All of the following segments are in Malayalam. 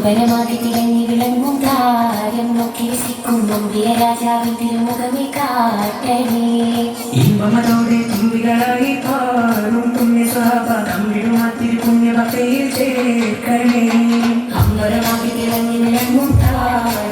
ചുംബനമായി തിളങ്ങി വിളങ്ങും താരം നോക്കി രസിക്കും നമ്പിയ രാജാവിൻ തിരുമുഖമി കാട്ടേ ഇമ്പമതോടെ തുമ്പികളായി പാടും പുണ്യ സ്വാഭ തമ്പിടുമാ തിരുപുണ്യ ചേർക്കണേ. അമ്പരമായി തിളങ്ങി വിളങ്ങും താരം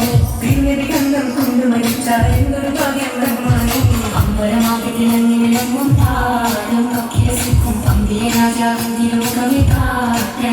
ശ്രീകണ്ഠം കൊണ്ട് മരിച്ച എന്തൊരു ഭാഗ്യമാണ് അമ്പലമാകും താരം കക്കിരസിക്കും അമ്പിയ രാജാവിന്റെ ലോകമേ കാട്ടേ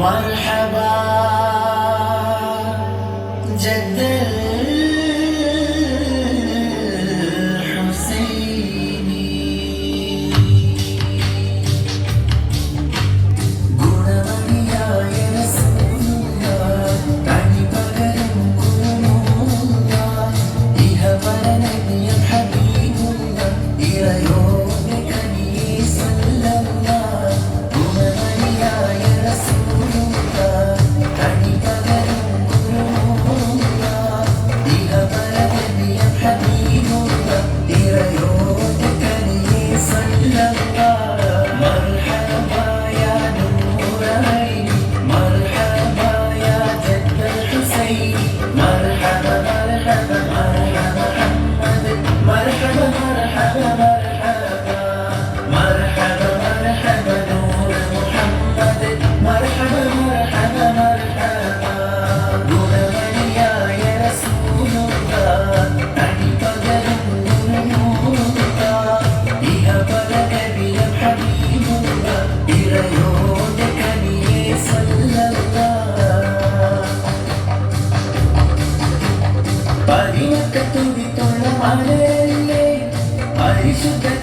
مرحبا. പരിശുദ്ധ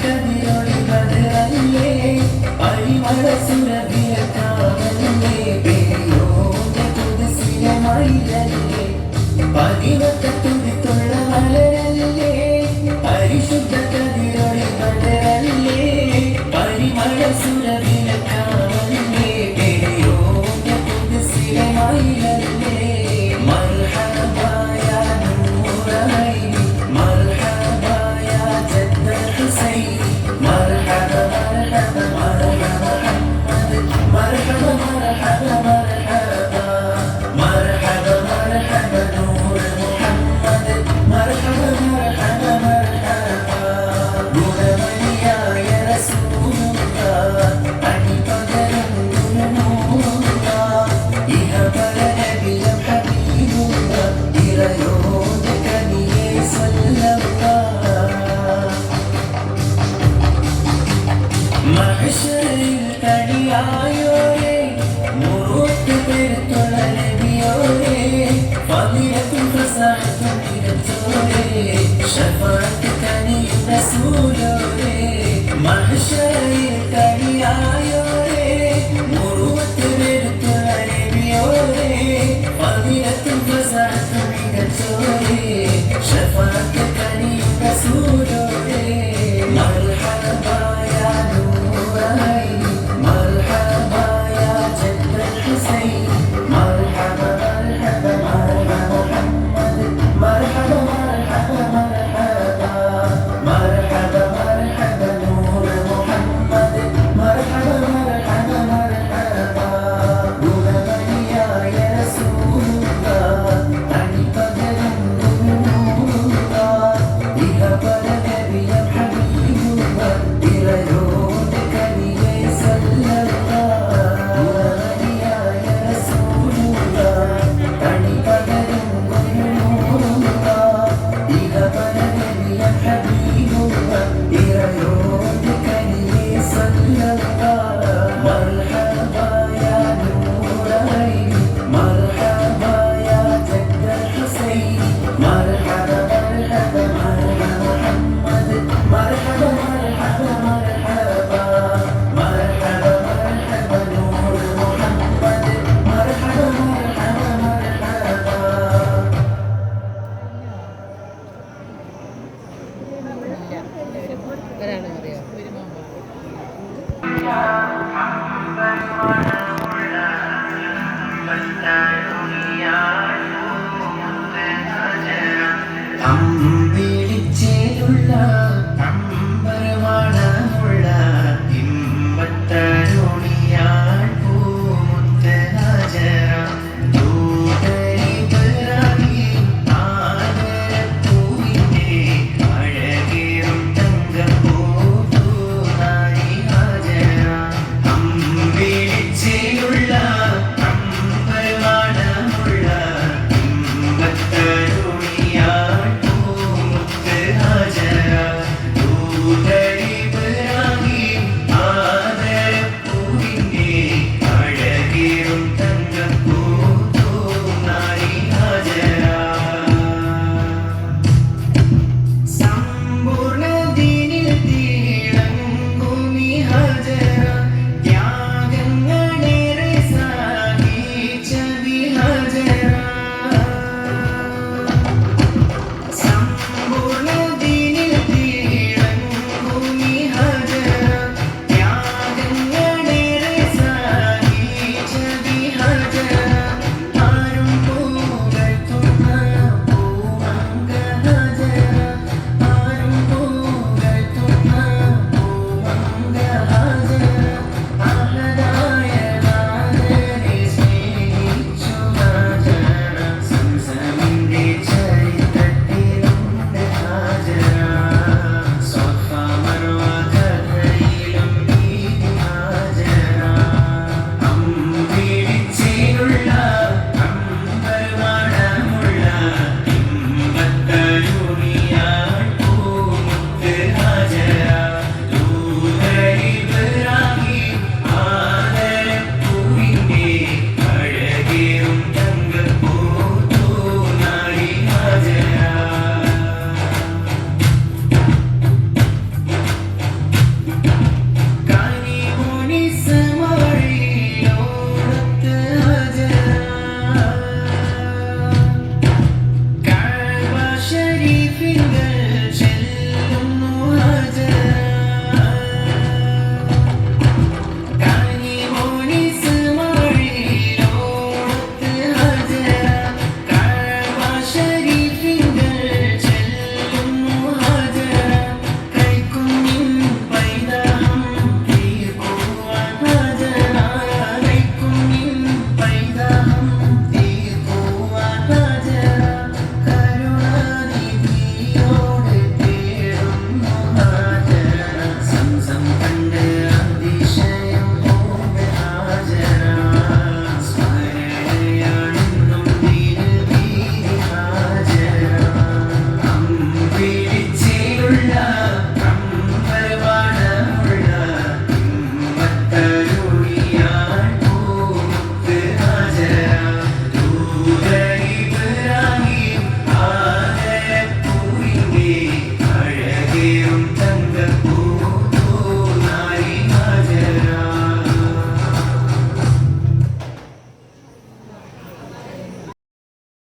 yeah, yeah.